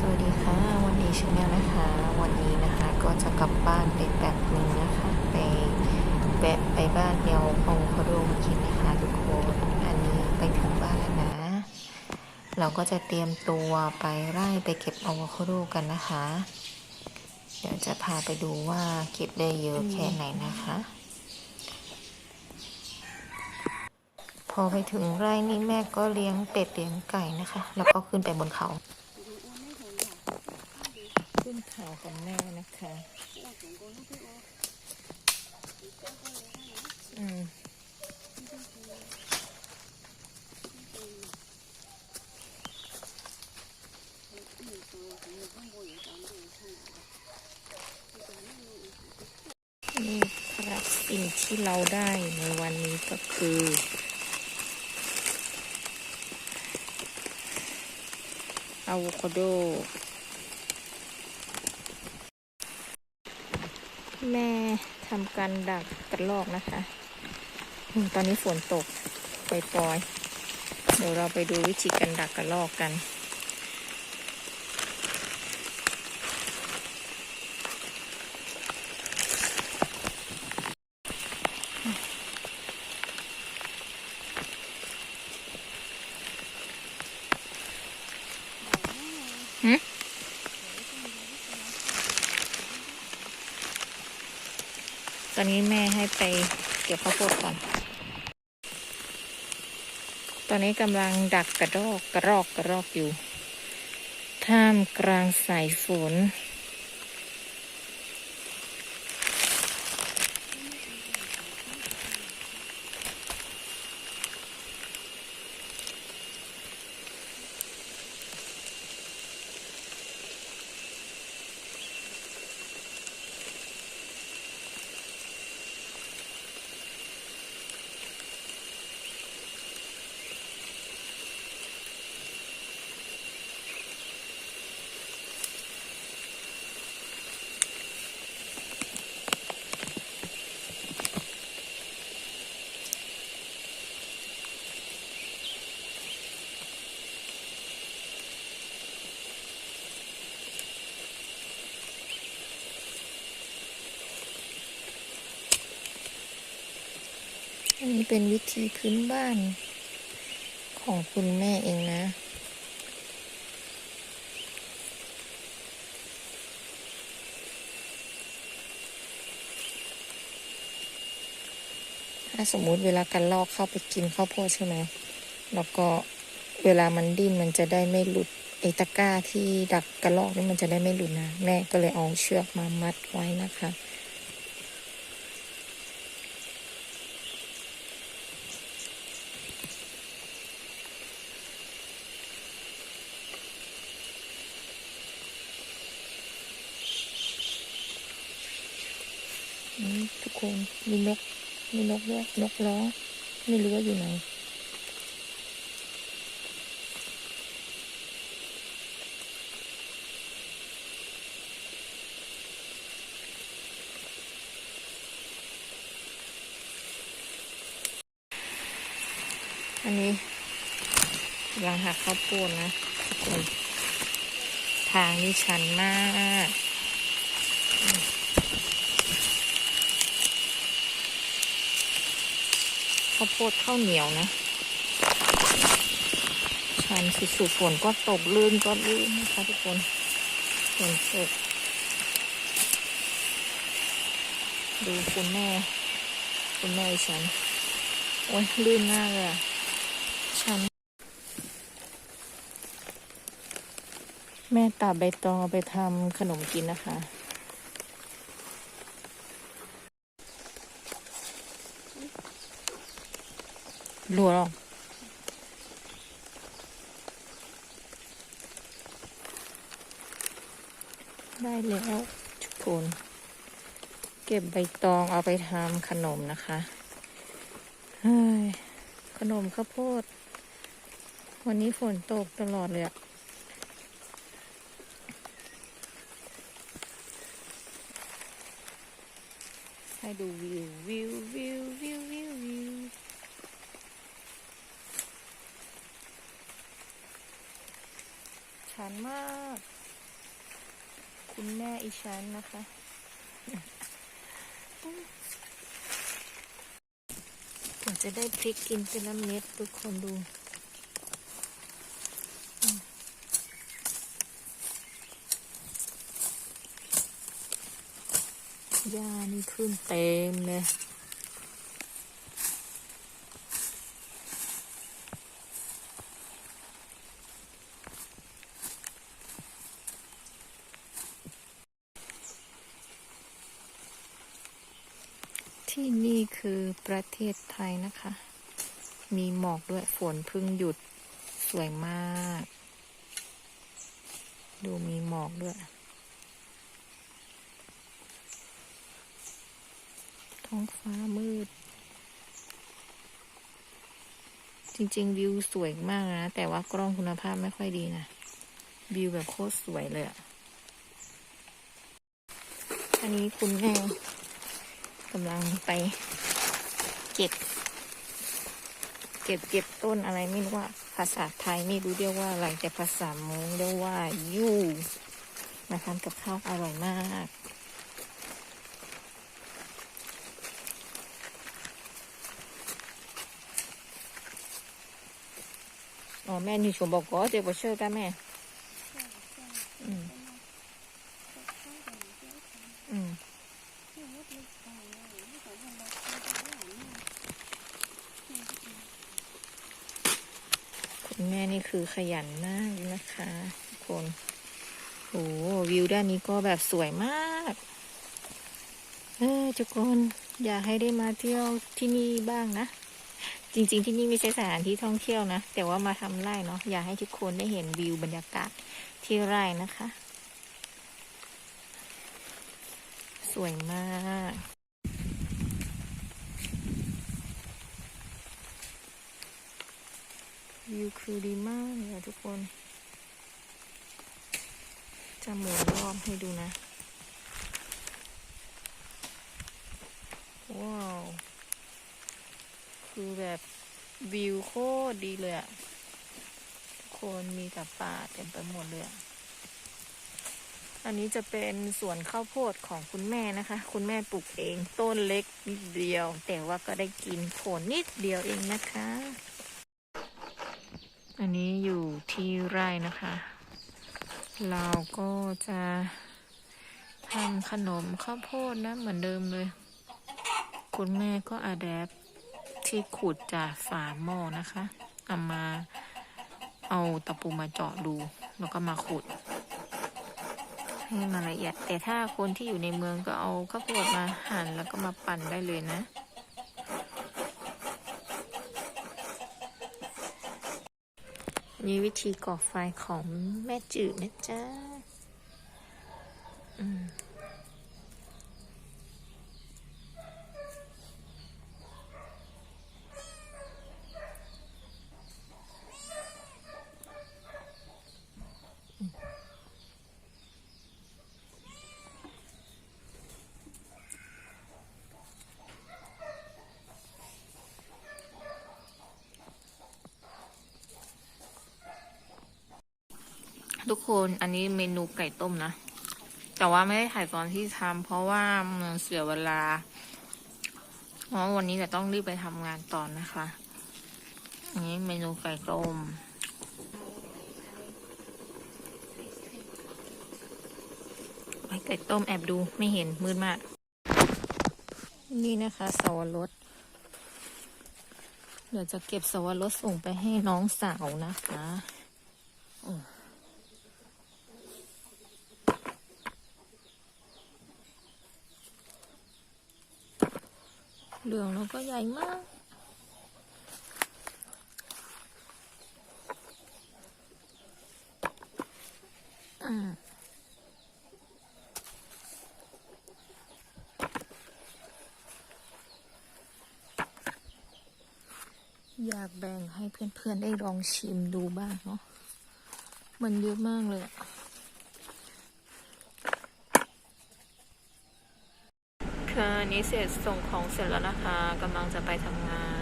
สวัสดีค่ะ วันนี้ชาแนลนะคะ วันนี้นะคะก็จะกลับบ้านไปแบบนึงนะคะ ไปแวะไปบ้านเดียวเอาคาโดมากินนะคะทุกคนอันนี้ไปถึงบ้านแล้วนะ เราก็จะเตรียมตัวไปไร่ไปเก็บอะโวคาโดกันนะคะ เดี๋ยวจะพาไปดูว่าเก็บได้เยอะแค่ไหนนะคะพอไปถึงไร่นี่แม่ก็เลี้ยงเป็ดเลี้ยงไก่นะคะ แล้วก็ขึ้นไปบนเขา ขึ้นเขากับแม่นะคะ อืมนี่ครับสิ่งที่เราได้ในวันนี้ก็คือ อะโวคาโด แม่ทำการดักกระลอกนะคะอืมตอนนี้ฝนตกปล่อยๆ เดี๋ยวเราไปดูวิธีการดักกระลอกกัน อนนี้แม่ให้ไปเก็บข้าวโพดก่อน ตอนนี้กำลังดักกระรอกกระรอกกระรอกอยู่ ท่ามกลางสายฝน นนี้เป็นวิธีพื้นบ้านของคุณแม่เองนะ ถ้าสมมุติเวลากันลอกเข้าไปกินข้าวโพดใช่ไหม แล้วก็เวลามันดิ้นมันจะได้ไม่หลุดไอตะก้าที่ดักกระลอกนี่มันจะได้ไม่หลุดนะ แม่ก็เลยเอาเชือกมามัดไว้นะคะ นี่ทุก คน มีนก มีนกด้วยนกร้อง ไม่รู้ว่าอยู่ไหน อันนี้กำลังหักข้าวโพดนะทุกคนทางนี่ชันมาก ข้าวโพดข้าวเหนียวนะชันสุดๆฝนก็ตกลื่นก็ลื่นนะคะทุกคนฝนตกดูคุณแม่ คุณแม่ฉัน โอ้ยลื่นมากเลยอะชัน แม่ตัดใบตองเอาไปทำขนมกินนะคะ รัวหรอได้แล้วทุกคนเก็บใบตองเอาไปทำขนมนะคะเฮ้ยขนมข้าวโพด วันนี้ฝนตกตลอดเลยอะให้ดูวิววิววิว วิว วิว ชันมาก คุณแม่อีฉันนะคะกว่าจะได้พริกกินเป็นละเม็ดทุกคนดูอืมหญ้านี่ขึ้นเต็มเลย ที่นี่คือประเทศไทยนะคะ มีหมอกด้วยฝนพิ่งหยุดสวยมาก ดูมีหมอกด้วย ท้องฟ้ามืด จริง ๆ วิวสวยมากนะ แต่ว่ากล้องคุณภาพไม่ค่อยดีนะ วิวแบบโคตรสวยเลยอะอันนี้คุณแม่ กำลังไปเก็บ เก็บเก็บต้นอะไรไม่รู้ว่า ภาษาไทยไม่รู้เรียกว่าอะไรแต่ภาษามงเรียกว่ายู่มาทำกับข้าวอร่อยมากอ๋อแม่นี่ชมบอกก็เจ็บปวดเชื่อกันแม่ อืม อืม คุณแม่นี่คือขยันมากนะคะทุกคนโหวิวด้านนี้ก็แบบสวยมาก เออทุกคนอยากให้ได้มาเที่ยวที่นี่บ้างนะ จริง ๆ ที่นี่ไม่ใช่สถานที่ท่องเที่ยวนะ แต่ว่ามาทำไร่เนาะอยากให้ทุกคนได้เห็นวิวบรรยากาศที่ไร่นะคะ สวยมาก วิวคือดีมากเลยทุกคน จะหมุนรอบให้ดูนะ ว้าว คือแบบวิวโคตรดีเลยอะทุกคนมีแต่ป่าเต็มไปหมดเลยอะอันนี้จะเป็นสวนข้าวโพดของคุณแม่นะคะ คุณแม่ปลูกเองต้นเล็กนิดเดียว แต่ว่าก็ได้กินผลนิดเดียวเองนะคะ อันนี้อยู่ที่ไร่นะคะ เราก็จะทำขนมข้าวโพดนะ เหมือนเดิมเลย คุณแม่ก็อาแดปที่ขุดจากฝาหม้อนะคะ เอามาเอาตะปูมาเจาะดู แล้วก็มาขุดให้มันละเอียด แต่ถ้าคนที่อยู่ในเมืองก็เอาข้าวโพดมาหั่นแล้วก็มาปั่นได้เลยนะ นี่วิธีก่อไฟของแม่จืดนะจ๊ะอืม ทุกคนอันนี้เมนูไก่ต้มนะ แต่ว่าไม่ได้ถ่ายตอนที่ทำเพราะว่ามันเสียเวลา เพราะวันนี้จะต้องรีบไปทำงานต่อนนะคะ อันนี้เมนูไก่ต้มไว้ไก่ต้มแอบดูไม่เห็นมืดมาก นี่นะคะสวรสเดี๋ยวจะเก็บสวรสส่งไปให้น้องสาวนะคะ เหลืองแล้วก็ใหญ่มาก อืมอยากแบ่งให้เพื่อนๆได้ลองชิมดูบ้างเนาะ มันเยอะมากเลยอะค่ะอัน นี้เสร็จส่งของเสร็จแล้วนะคะกำลังจะไปทำงาน